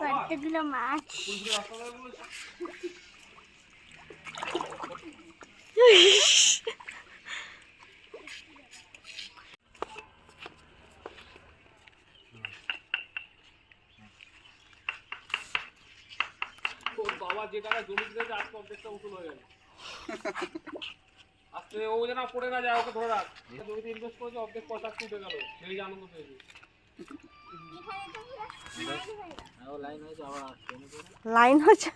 কতগুলো মাছ। বাবা যে টাকা জমি দিয়েছে আজকে অর্ধেকটা উসুল হয়ে গেল। আজকে ও যেন পড়ে না যায়, ওকে ধরে রাখ। জমিতে ইনভেস্ট করেছে, অর্ধেক পয়সা উঠে গেল। সেই আনন্দ পেয়েছে। লাইন হচ্ছে?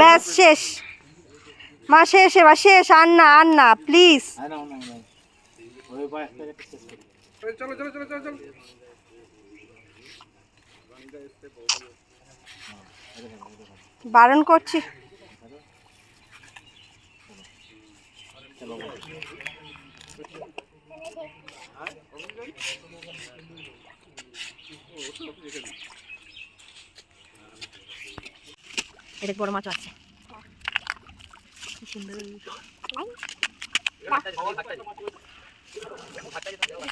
ব্যাস শেষ। মা শেষ এবার শেষ। আর না আর না প্লিজ চলো চলো চলো চলো চলো। বারণ করছি। এটা বড় মাছ আছে।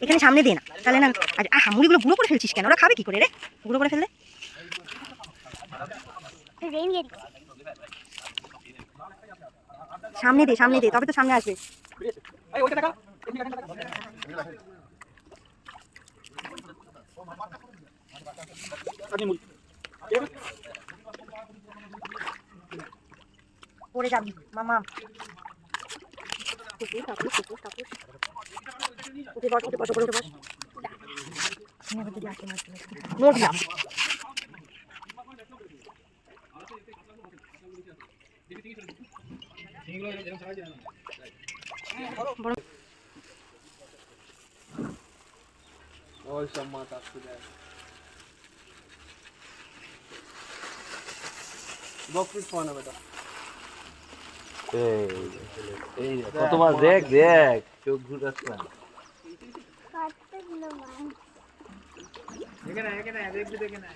এখানে সামনে দে না। তাহলে না আহা, মুড়িগুলো গুঁড়ো করে ফেলছিস কেন? ওরা খাবে কি করে রে? গুঁড়ো করে ফেললে? সামনে দে সামনে দে, তবে তো সামনে আসবে। পড়ে যাবি মামা। টুকুস, টাকুস, সব মাছ আসতে যায় দশ মিনিট সময় নেবে এটা কতবার দেখ দেখ চোখ ঘুরাস না কতগুলো মাছ এখানে এখানে দেখবি দেখে না